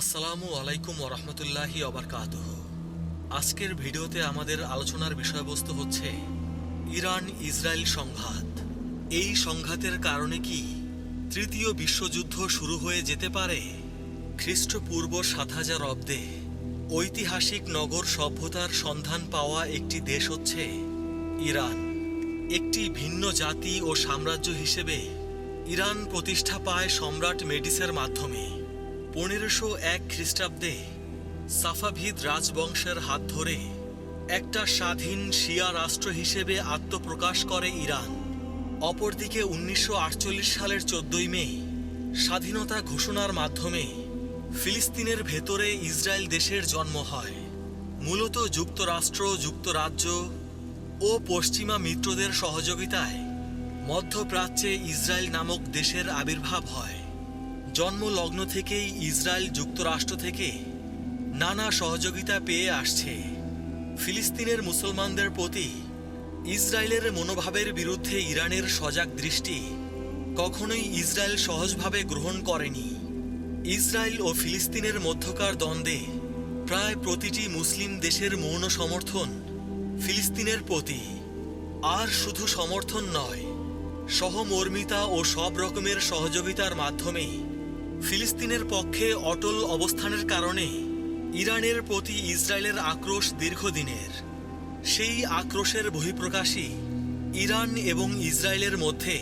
আসসালামু আলাইকুম ওরহমতুল্লাহি অবরকাতুহ আজকের ভিডিওতে আমাদের আলোচনার বিষয়বস্তু হচ্ছে ইরান ইসরায়েল সংঘাত। এই সংঘাতের কারণে কি তৃতীয় বিশ্বযুদ্ধ শুরু হয়ে যেতে পারে? খ্রিস্টপূর্ব সাত হাজার অব্দে ঐতিহাসিক নগর সভ্যতার সন্ধান পাওয়া একটি দেশ হচ্ছে ইরান। একটি ভিন্ন জাতি ও সাম্রাজ্য হিসেবে ইরান প্রতিষ্ঠা পায় সম্রাট মেডিসের মাধ্যমে। পনেরোশো এক খ্রিস্টাব্দে সাফাভিদ রাজবংশের হাত ধরে একটা স্বাধীন শিয়া রাষ্ট্র হিসেবে আত্মপ্রকাশ করে ইরান। অপরদিকে উনিশশো আটচল্লিশ সালের চোদ্দই মে স্বাধীনতা ঘোষণার মাধ্যমে ফিলিস্তিনের ভেতরে ইসরায়েল দেশের জন্ম হয়। মূলত যুক্তরাষ্ট্র, যুক্তরাজ্য ও পশ্চিমা মিত্রদের সহযোগিতায় মধ্যপ্রাচ্যে ইসরায়েল নামক দেশের আবির্ভাব হয়। জন্মলগ্ন থেকেই ইসরায়েল যুক্তরাষ্ট্র থেকে নানা সহযোগিতা পেয়ে আসছে। ফিলিস্তিনের মুসলমানদের প্রতি ইসরায়েলের মনোভাবের বিরুদ্ধে ইরানের সজাগ দৃষ্টি কখনোই ইসরায়েল সহজভাবে গ্রহণ করেনি। ইসরায়েল ও ফিলিস্তিনের মধ্যকার দ্বন্দ্বে প্রায় প্রতিটি মুসলিম দেশের মৌন সমর্থন ফিলিস্তিনের প্রতি। আর শুধু সমর্থন নয়, সহমর্মিতা ও সব রকমের সহযোগিতার মাধ্যমে ফিলিস্তিনের পক্ষে অটল অবস্থানের কারণে ইরানের প্রতি ইসরায়েলের আক্রোশ দীর্ঘদিনের। সেই আক্রোশের বহিঃপ্রকাশই ইরান এবং ইসরায়েলের মধ্যে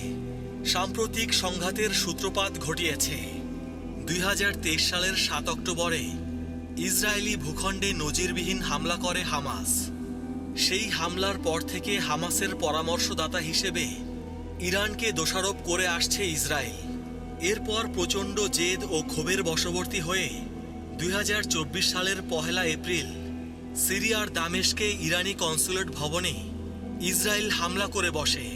সাম্প্রতিক সংঘাতের সূত্রপাত ঘটিয়েছে। দুই হাজার তেইশ সালের সাত অক্টোবরে ইসরায়েলি ভূখণ্ডে নজিরবিহীন হামলা করে হামাস। সেই হামলার পর থেকে হামাসের পরামর্শদাতা হিসেবে ইরানকে দোষারোপ করে আসছে ইসরায়েল। এরপর প্রচণ্ড জেদ ও ক্ষোভের বশবর্তী হয়ে দুই হাজার চব্বিশ সালের পহেলা এপ্রিল সিরিয়ার দামেশকে ইরানি কনসুলেট ভবনে ইসরায়েল হামলা করে বসে।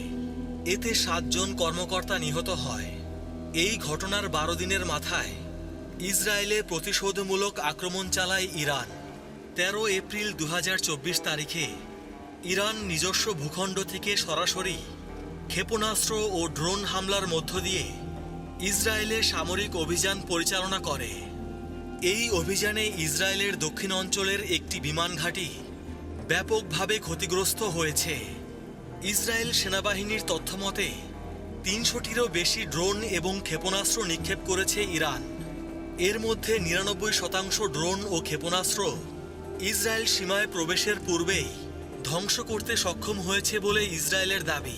এতে সাতজন কর্মকর্তা নিহত হয়। এই ঘটনার বারো দিনের মাথায় ইসরায়েলে প্রতিশোধমূলক আক্রমণ চালায় ইরান। তেরো এপ্রিল দু হাজার চব্বিশ তারিখে ইরান নিজস্ব ভূখণ্ড থেকে সরাসরি ক্ষেপণাস্ত্র ও ড্রোন হামলার মধ্য দিয়ে ইসরায়েলে সামরিক অভিযান পরিচালনা করে। এই অভিযানে ইসরায়েলের দক্ষিণ অঞ্চলের একটি বিমান ঘাঁটি ব্যাপকভাবে ক্ষতিগ্রস্ত হয়েছে। ইসরায়েল সেনাবাহিনীর তথ্যমতে তিনশোটিরও বেশি ড্রোন এবং ক্ষেপণাস্ত্র নিক্ষেপ করেছে ইরান। এর মধ্যে নিরানব্বই শতাংশ ড্রোন ও ক্ষেপণাস্ত্র ইসরায়েল সীমায় প্রবেশের পূর্বেই ধ্বংস করতে সক্ষম হয়েছে বলে ইসরায়েলের দাবি।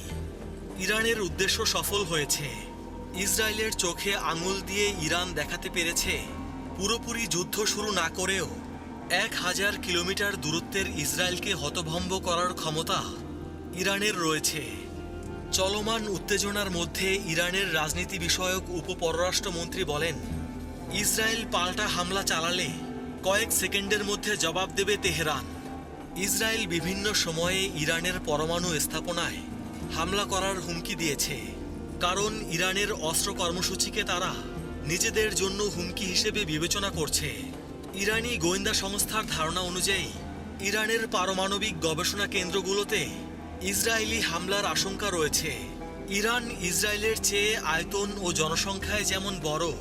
ইরানের উদ্দেশ্য সফল হয়েছে। ইসরায়েলের চোখে আঙুল দিয়ে ইরান দেখাতে পেরেছে, পুরোপুরি যুদ্ধ শুরু না করেও এক হাজার কিলোমিটার দূরত্বের ইসরায়েলকে হতভম্ব করার ক্ষমতা ইরানের রয়েছে। চলমান উত্তেজনার মধ্যে ইরানের রাজনীতি বিষয়ক উপপররাষ্ট্রমন্ত্রী বলেন, ইসরায়েল পাল্টা হামলা চালালে কয়েক সেকেন্ডের মধ্যে জবাব দেবে তেহরান। ইসরায়েল বিভিন্ন সময়ে ইরানের পরমাণু স্থাপনায় হামলা করার হুমকি দিয়েছে। কারণ ইরানের অস্ত্র কর্মসূচিকে তারা নিজেদের জন্য হুমকি হিসেবে বিবেচনা করছে। ইরানি গোয়েন্দা সংস্থার ধারণা অনুযায়ী, ইরানের পারমাণবিক গবেষণা কেন্দ্রগুলোতে ইসরায়েলি হামলার আশঙ্কা রয়েছে। ইরান ইসরায়েলের চেয়ে আয়তন ও জনসংখ্যায় যেমন বড়,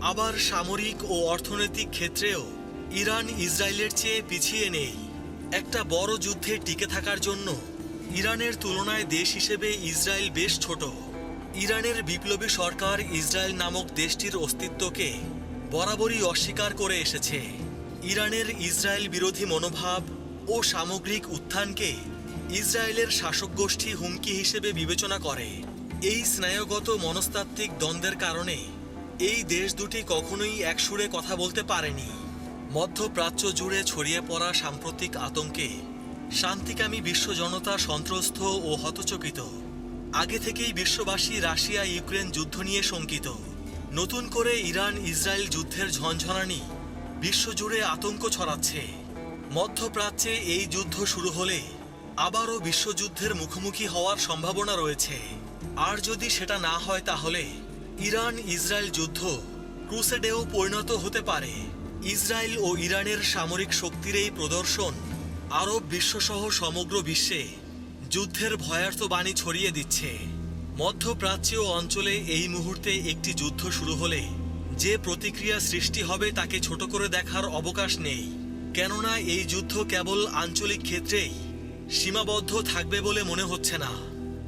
আবার সামরিক ও অর্থনৈতিক ক্ষেত্রেও ইরান ইসরায়েলের চেয়ে পিছিয়ে নেই। একটা বড় যুদ্ধে টিকে থাকার জন্য ইরানের তুলনায় দেশ হিসেবে ইসরায়েল বেশ ছোট। ইরানের বিপ্লবী সরকার ইসরায়েল নামক দেশটির অস্তিত্বকে বরাবরই অস্বীকার করে এসেছে। ইরানের ইসরায়েল বিরোধী মনোভাব ও সামগ্রিক উত্থানকে ইসরায়েলের শাসক গোষ্ঠী হুমকি হিসেবে বিবেচনা করে। এই স্নায়ুগত মনস্তাত্ত্বিক দ্বন্দ্বের কারণে এই দেশ দুটি কখনোই একসুরে কথা বলতে পারেনি। মধ্যপ্রাচ্য জুড়ে ছড়িয়ে পড়া সাম্প্রতিক আতঙ্কে শান্তিকামী বিশ্ব জনতা সন্ত্রস্ত ও হতচকিত। আগে থেকেই বিশ্ববাসী রাশিয়া ইউক্রেন যুদ্ধ নিয়ে শঙ্কিত। নতুন করে ইরান ইসরায়েল যুদ্ধের ঝনঝনানি বিশ্বজুড়ে আতঙ্ক ছড়াচ্ছে। মধ্যপ্রাচ্যে এই যুদ্ধ শুরু হলে আবারও বিশ্বযুদ্ধের মুখোমুখি হওয়ার সম্ভাবনা রয়েছে। আর যদি সেটা না হয় তাহলে ইরান ইসরায়েল যুদ্ধ ক্রুসেডেও পরিণত হতে পারে। ইসরায়েল ও ইরানের সামরিক শক্তির এই প্রদর্শন আরব বিশ্বসহ সমগ্র বিশ্বে যুদ্ধের ভয়ার্থ বাণী ছড়িয়ে দিচ্ছে। মধ্যপ্রাচ্যীয় অঞ্চলে এই মুহূর্তে একটি যুদ্ধ শুরু হলে যে প্রতিক্রিয়া সৃষ্টি হবে তাকে ছোট করে দেখার অবকাশ নেই। কেননা এই যুদ্ধ কেবল আঞ্চলিক ক্ষেত্রেই সীমাবদ্ধ থাকবে বলে মনে হচ্ছে না।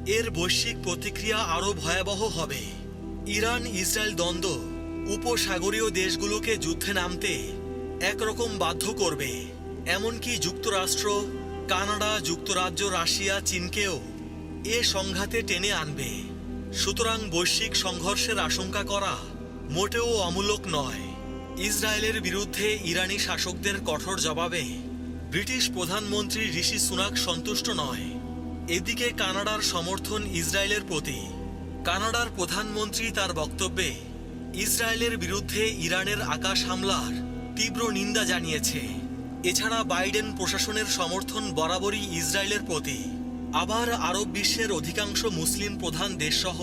এর বৈশ্বিক প্রতিক্রিয়া আরও ভয়াবহ হবে। ইরান, ইসরায়েল দ্বন্দ্ব উপসাগরীয় দেশগুলোকে যুদ্ধে নামতে একরকম বাধ্য করবে। এমনকি যুক্তরাষ্ট্র কানাডা, যুক্তরাজ্য, রাশিয়া, চীনকেও এ সংঘাতে টেনে আনবে। সুতরাং বৈশ্বিক সংঘর্ষের আশঙ্কা করা মোটেও অমূলক নয়। ইসরায়েলের বিরুদ্ধে ইরানি শাসকদের কঠোর জবাবে ব্রিটিশ প্রধানমন্ত্রী ঋষি সুনাক সন্তুষ্ট নয়। এদিকে কানাডার সমর্থন ইসরায়েলের প্রতি। কানাডার প্রধানমন্ত্রী তার বক্তব্যে ইসরায়েলের বিরুদ্ধে ইরানের আকাশ হামলার তীব্র নিন্দা জানিয়েছে। এছাড়া বাইডেন প্রশাসনের সমর্থন বরাবরই ইসরায়েলের প্রতি। আবার আরব বিশ্বের অধিকাংশ মুসলিম প্রধান দেশসহ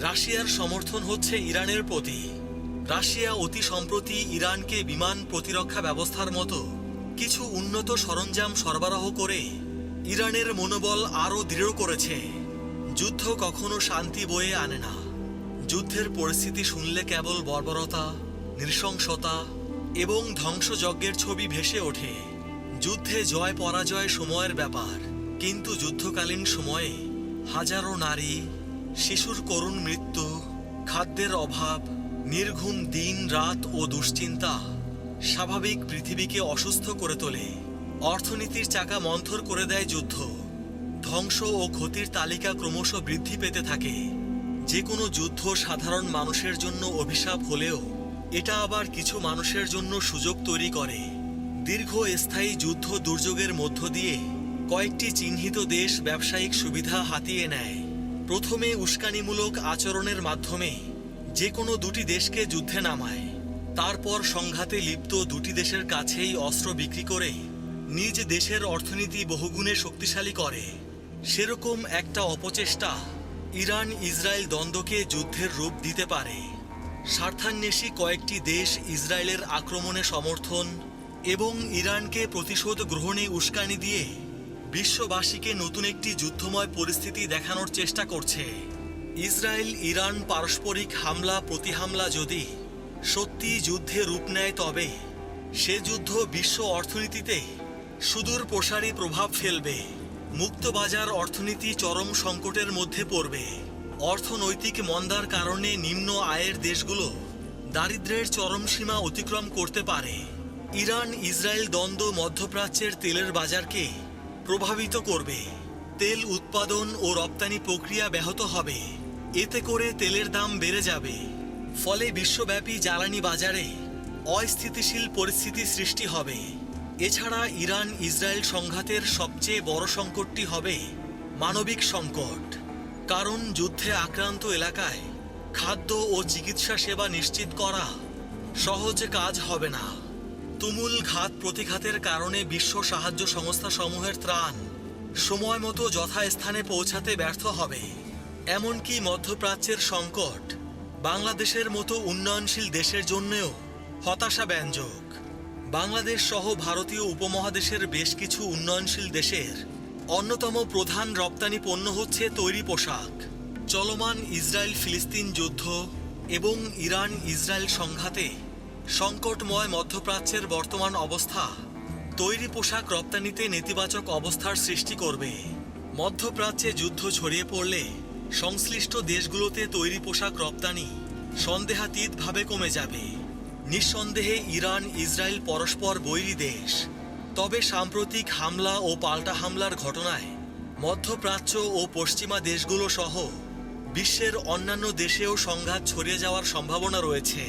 রাশিয়ার সমর্থন হচ্ছে ইরানের প্রতি। রাশিয়া অতি সম্প্রতি ইরানকে বিমান প্রতিরক্ষা ব্যবস্থার মতো কিছু উন্নত সরঞ্জাম সরবরাহ করে ইরানের মনোবল আরও দৃঢ় করেছে। যুদ্ধ কখনো শান্তি বয়ে আনে না। যুদ্ধের পরিস্থিতি শুনলে কেবল বর্বরতা, নৃশংসতা এবং ধ্বংসযজ্ঞের ছবি ভেসে ওঠে। যুদ্ধে জয় পরাজয় সময়ের ব্যাপার, কিন্তু যুদ্ধকালীন সময়ে হাজারো নারী, শিশুর করুণ মৃত্যু, খাদ্যের অভাব, নির্ঘুম দিন, রাত ও দুশ্চিন্তা স্বাভাবিক পৃথিবীকে অসুস্থ করে তোলে। অর্থনীতির চাকা মন্থর করে দেয় যুদ্ধ। ধ্বংস ও ক্ষতির তালিকা ক্রমশ বৃদ্ধি পেতে থাকে। যে কোনো যুদ্ধ সাধারণ মানুষের জন্য অভিশাপ হলেও এটা আবার কিছু মানুষের জন্য সুযোগ তৈরি করে। দীর্ঘ স্থায়ী যুদ্ধ দুর্যোগের মধ্য দিয়ে কয়েকটি চিহ্নিত দেশ ব্যবসায়িক সুবিধা হাতিয়ে নেয়। প্রথমে উস্কানিমূলক আচরণের মাধ্যমে যে কোনো দুটি দেশকে যুদ্ধে নামায়। তারপর সংঘাতে লিপ্ত দুটি দেশের কাছেই অস্ত্র বিক্রি করে নিজ দেশের অর্থনীতি বহুগুণে শক্তিশালী করে। সেরকম একটা অপচেষ্টা ইরান ইসরায়েল দ্বন্দ্বকে যুদ্ধের রূপ দিতে পারে। স্বার্থান্বেষী কয়েকটি দেশ ইসরায়েলের আক্রমণে সমর্থন এবং ইরানকে প্রতিশোধ গ্রহণে উস্কানি দিয়ে বিশ্ববাসীকে নতুন একটি যুদ্ধময় পরিস্থিতি দেখানোর চেষ্টা করছে। ইসরায়েল ইরান পারস্পরিক হামলা, প্রতিহামলা যদি সত্যি যুদ্ধে রূপ নেয় তবে সে যুদ্ধ বিশ্ব অর্থনীতিতে সুদূর প্রসারী প্রভাব ফেলবে, মুক্তবাজার অর্থনীতি চরম সংকটের মধ্যে পড়বে। অর্থনৈতিক মন্দার কারণে নিম্ন আয়ের দেশগুলো দারিদ্র্যের চরম সীমা অতিক্রম করতে পারে। ইরান, ইসরায়েল দ্বন্দ্ব মধ্যপ্রাচ্যের তেলের বাজারকে প্রভাবিত করবে। তেল উৎপাদন ও রপ্তানি প্রক্রিয়া ব্যাহত হবে। এতে করে তেলের দাম বেড়ে যাবে। ফলে বিশ্বব্যাপী জ্বালানি বাজারে অস্থিতিশীল পরিস্থিতি সৃষ্টি হবে। এছাড়া ইরান ইসরায়েল সংঘাতের সবচেয়ে বড় সংকটটি হবে মানবিক সংকট। কারণ যুদ্ধে আক্রান্ত এলাকায় খাদ্য ও চিকিৎসা সেবা নিশ্চিত করা সহজে কাজ হবে না। তুমুল ঘাত প্রতিঘাতের কারণে বিশ্ব সাহায্য সংস্থা সমূহের ত্রাণ সময় মতো যথাস্থানে পৌঁছাতে ব্যর্থ হবে। এমনকি মধ্যপ্রাচ্যের সংকট বাংলাদেশের মতো উন্নয়নশীল দেশের জন্যেও হতাশা ব্যঞ্জক। বাংলাদেশ সহ ভারতীয় উপমহাদেশের বেশ কিছু উন্নয়নশীল দেশের অন্যতম প্রধান রপ্তানি পণ্য হচ্ছে তৈরি পোশাক। চলমান ইসরায়েল ফিলিস্তিন যুদ্ধ এবং ইরান ইসরায়েল সংঘাতে সংকটময় মধ্যপ্রাচ্যের বর্তমান অবস্থা তৈরি পোশাক রপ্তানিতে নেতিবাচক অবস্থার সৃষ্টি করবে। মধ্যপ্রাচ্যে যুদ্ধ ছড়িয়ে পড়লে সংশ্লিষ্ট দেশগুলোতে তৈরি পোশাক রপ্তানি সন্দেহাতীতভাবে কমে যাবে। নিঃসন্দেহে ইরান ইসরায়েল পরস্পর বৈরী দেশ তবে সাম্প্রতিক হামলা ও পাল্টা হামলার ঘটনায় মধ্যপ্রাচ্য ও পশ্চিমা দেশগুলো সহ বিশ্বের অন্যান্য দেশেও সংঘাত ছড়িয়ে যাওয়ার সম্ভাবনা রয়েছে।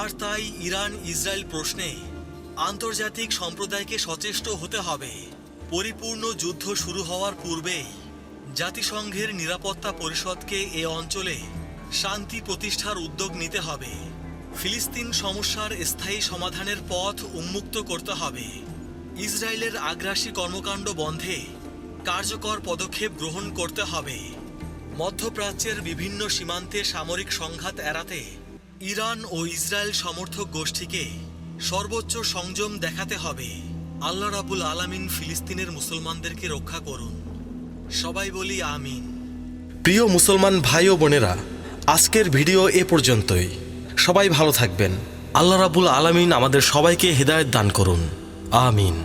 আর তাই ইরান ইসরায়েল প্রশ্নে আন্তর্জাতিক সম্প্রদায়কে সচেষ্ট হতে হবে। পরিপূর্ণ যুদ্ধ শুরু হওয়ার পূর্বেই জাতিসংঘের নিরাপত্তা পরিষদকে এ অঞ্চলে শান্তি প্রতিষ্ঠার উদ্যোগ নিতে হবে। ফিলিস্তিন সমস্যার স্থায়ী সমাধানের পথ উন্মুক্ত করতে হবে। ইসরায়েলের আগ্রাসী কর্মকাণ্ড বন্ধে কার্যকর পদক্ষেপ গ্রহণ করতে হবে। মধ্যপ্রাচ্যের বিভিন্ন সীমান্তে সামরিক সংঘাত এড়াতে ইরান ও ইসরায়েল সমর্থক গোষ্ঠীকে সর্বোচ্চ সংযম দেখাতে হবে। আল্লাহ রাবুল আলামিন ফিলিস্তিনের মুসলমানদেরকে রক্ষা করুন। সবাই বলি আমিন। প্রিয় মুসলমান ভাই ও বোনেরা, আজকের ভিডিও এ পর্যন্তই। সবাই ভালো থাকবেন। আল্লাহ রাবুল আলামিন আমাদের সবাইকে হেদায়েত দান করুন। আমিন